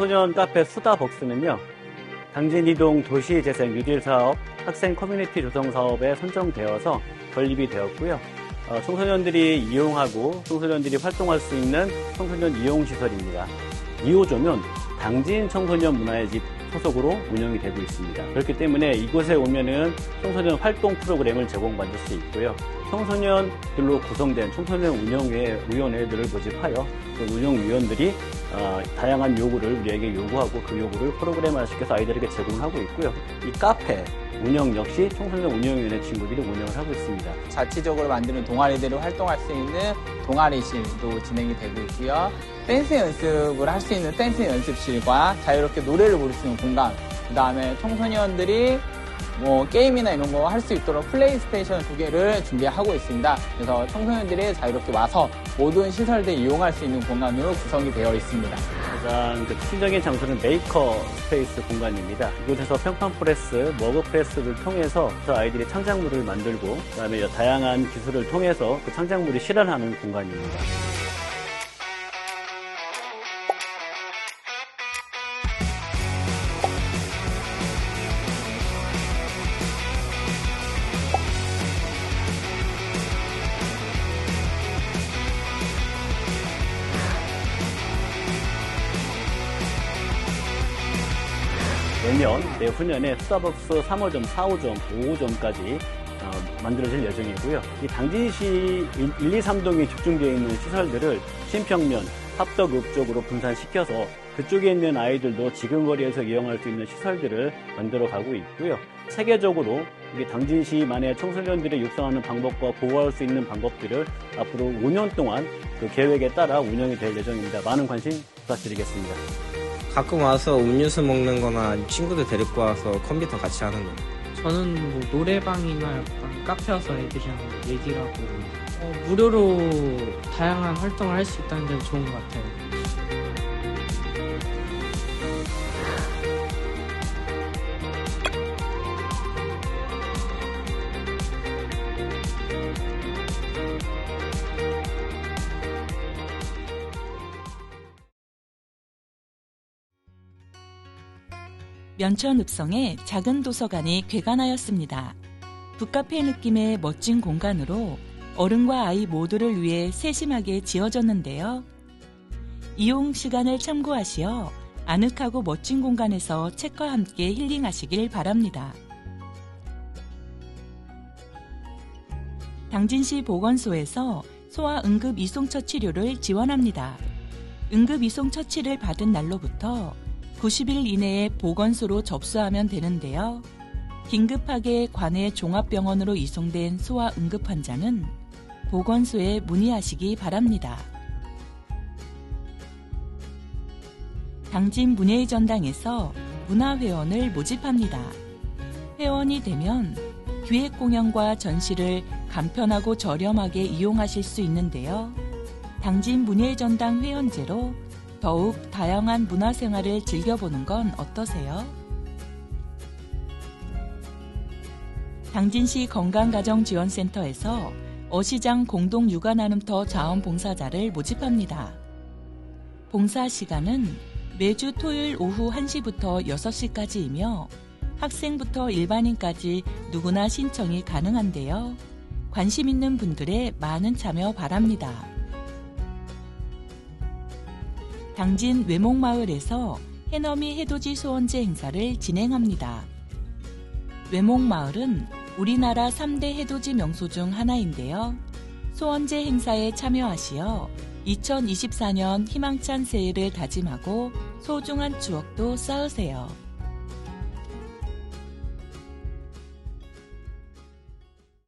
청소년 카페 수다벅스는요. 당진이동 도시재생 뉴딜 사업 학생 커뮤니티 조성 사업에 선정되어서 건립이 되었고요. 어, 청소년들이 이용하고 청소년들이 활동할 수 있는 청소년 이용 시설입니다. 2호조는 당진 청소년 문화의 집 소속으로 운영이 되고 있습니다. 그렇기 때문에 이곳에 오면은 청소년 활동 프로그램을 제공받을 수 있고요. 청소년들로 구성된 청소년 운영회 위원회들을 모집하여 그 운영위원들이 어, 다양한 요구를 우리에게 요구하고 그 요구를 프로그램화시켜서 아이들에게 제공하고 있고요. 이 카페 운영 역시 청소년 운영위원회 친구들이 운영을 하고 있습니다. 자체적으로 만드는 동아리들을 활동할 수 있는 동아리실도 진행이 되고 있고요. 댄스 연습을 할 수 있는 댄스 연습실과 자유롭게 노래를 부를 수 있는 공간, 그 다음에 청소년들이 뭐 게임이나 이런 거 할 수 있도록 플레이스테이션 두 개를 준비하고 있습니다. 그래서 청소년들이 자유롭게 와서 모든 시설들 이용할 수 있는 공간으로 구성이 되어 있습니다. 가장 그 특징적인 장소는 메이커 스페이스 공간입니다. 이곳에서 평판 프레스, 머그 프레스를 통해서 저 아이들이 창작물을 만들고 그다음에 다양한 기술을 통해서 그 창작물이 실현하는 공간입니다. 내년, 내후년에 스타벅스 3호점, 4호점, 5호점까지 어, 만들어질 예정이고요. 이 당진시 1, 2, 3동에 집중되어 있는 시설들을 신평면, 합덕읍 쪽으로 분산시켜서 그쪽에 있는 아이들도 지금 거리에서 이용할 수 있는 시설들을 만들어 가고 있고요. 세계적으로 이게 당진시만의 청소년들을 육성하는 방법과 보호할 수 있는 방법들을 앞으로 5년 동안 그 계획에 따라 운영이 될 예정입니다. 많은 관심 부탁드리겠습니다. 가끔 와서 음료수 먹는 거나 친구들 데리고 와서 컴퓨터 같이 하는 거. 저는 뭐 노래방이나 약간 카페 와서 애들이랑 얘기를 하고 어, 무료로 다양한 활동을 할 수 있다는 점이 좋은 것 같아요. 면천 읍성에 작은 도서관이 개관하였습니다. 북카페 느낌의 멋진 공간으로 어른과 아이 모두를 위해 세심하게 지어졌는데요. 이용 시간을 참고하시어 아늑하고 멋진 공간에서 책과 함께 힐링하시길 바랍니다. 당진시 보건소에서 소아 응급 이송처 치료를 지원합니다. 응급 이송 처치를 받은 날로부터 90일 이내에 보건소로 접수하면 되는데요. 긴급하게 관내 종합병원으로 이송된 소아 응급 환자는 보건소에 문의하시기 바랍니다. 당진 문예의 전당에서 문화회원을 모집합니다. 회원이 되면 기획 공연과 전시를 간편하고 저렴하게 이용하실 수 있는데요. 당진 문예의 전당 회원제로 더욱 다양한 문화생활을 즐겨보는 건 어떠세요? 당진시 건강가정지원센터에서 어시장 공동육아나눔터 자원봉사자를 모집합니다. 봉사 시간은 매주 토요일 오후 1시부터 6시까지이며 학생부터 일반인까지 누구나 신청이 가능한데요. 관심 있는 분들의 많은 참여 바랍니다. 당진 외목마을에서 해넘이 해돋이 소원제 행사를 진행합니다. 외목마을은 우리나라 3대 해돋이 명소 중 하나인데요. 소원제 행사에 참여하시어 2024년 희망찬 새해를 다짐하고 소중한 추억도 쌓으세요.